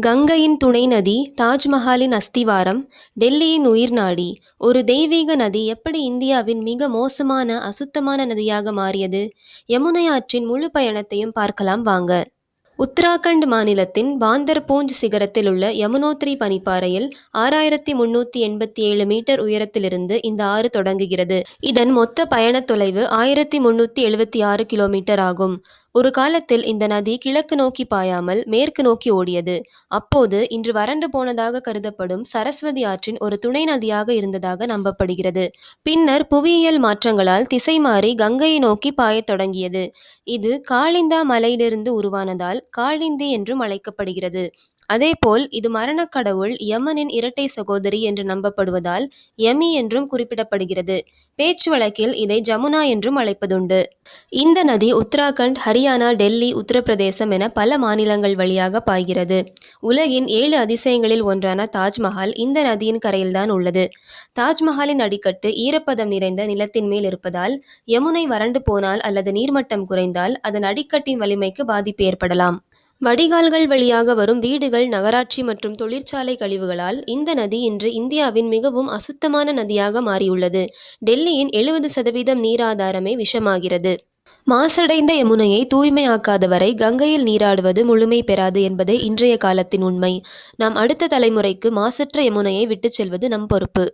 கங்கையின் துணை நதி தாஜ்மஹாலின் அஸ்திவாரம் டெல்லியின் உயிர் நாடி. ஒரு தெய்வீக நதி எப்படி இந்தியாவின் மிக மோசமான அசுத்தமான நதியாக மாறியது? யமுனை ஆற்றின் முழு பயணத்தையும் பார்க்கலாம் வாங்க. உத்தராகண்ட் மாநிலத்தின் பாந்தர்பூஞ்ச் சிகரத்தில் உள்ள யமுனோத்ரி பனிப்பாறையில் ஆறாயிரத்தி முன்னூற்றி எண்பத்தி ஏழு மீட்டர் உயரத்திலிருந்து இந்த ஆறு தொடங்குகிறது. இதன் மொத்த பயணத் தொலைவு ஆயிரத்தி முன்னூற்றி எழுபத்தி ஆறு கிலோமீட்டர் ஆகும். ஒரு காலத்தில் இந்த நதி கிழக்கு நோக்கி பாயாமல் மேற்கு நோக்கி ஓடியது. அப்போது இன்று வறண்டு போனதாக கருதப்படும் சரஸ்வதி ஆற்றின் ஒரு துணை நதியாக இருந்ததாக நம்பப்படுகிறது. பின்னர் புவியியல் மாற்றங்களால் திசை மாறி கங்கையை நோக்கி பாயத் தொடங்கியது. இது காளிந்தா மலையிலிருந்து உருவானதால் காளிந்தி என்றும் அழைக்கப்படுகிறது. அதேபோல் இது மரணக் கடவுள் யமனின் இரட்டை சகோதரி என்று நம்பப்படுவதால் யமி என்றும் குறிப்பிடப்படுகிறது. பேச்சு வழக்கில் இதை ஜமுனா என்றும் அழைப்பதுண்டு. இந்த நதி உத்தராகண்ட் ஹரியானா டெல்லி உத்தரப்பிரதேசம் என பல மாநிலங்கள் வழியாக பாய்கிறது. உலகின் ஏழு அதிசயங்களில் ஒன்றான தாஜ்மஹால் இந்த நதியின் கரையில்தான் உள்ளது. தாஜ்மஹாலின் அடிக்கட்டு ஈரப்பதம் நிறைந்த நிலத்தின் மேல் இருப்பதால் யமுனை வறண்டு போனால் அல்லது நீர்மட்டம் குறைந்தால் அதன் அடிக்கட்டின் வலிமைக்கு பாதிப்பு ஏற்படலாம். வடிகால்கள் வழியாக வரும் வீடுகள் நகராட்சி மற்றும் தொழிற்சாலை கழிவுகளால் இந்த நதி இன்று இந்தியாவின் மிகவும் அசுத்தமான நதியாக மாறியுள்ளது. டெல்லியின் எழுபது சதவீதம் நீராதாரமே விஷமாகிறது. மாசடைந்த யமுனையை தூய்மையாக்காத வரை கங்கையில் நீராடுவது முழுமை பெறாது என்பதே இன்றைய காலத்தின் உண்மை. நாம் அடுத்த தலைமுறைக்கு மாசற்ற யமுனையை விட்டுச் செல்வது நம் பொறுப்பு.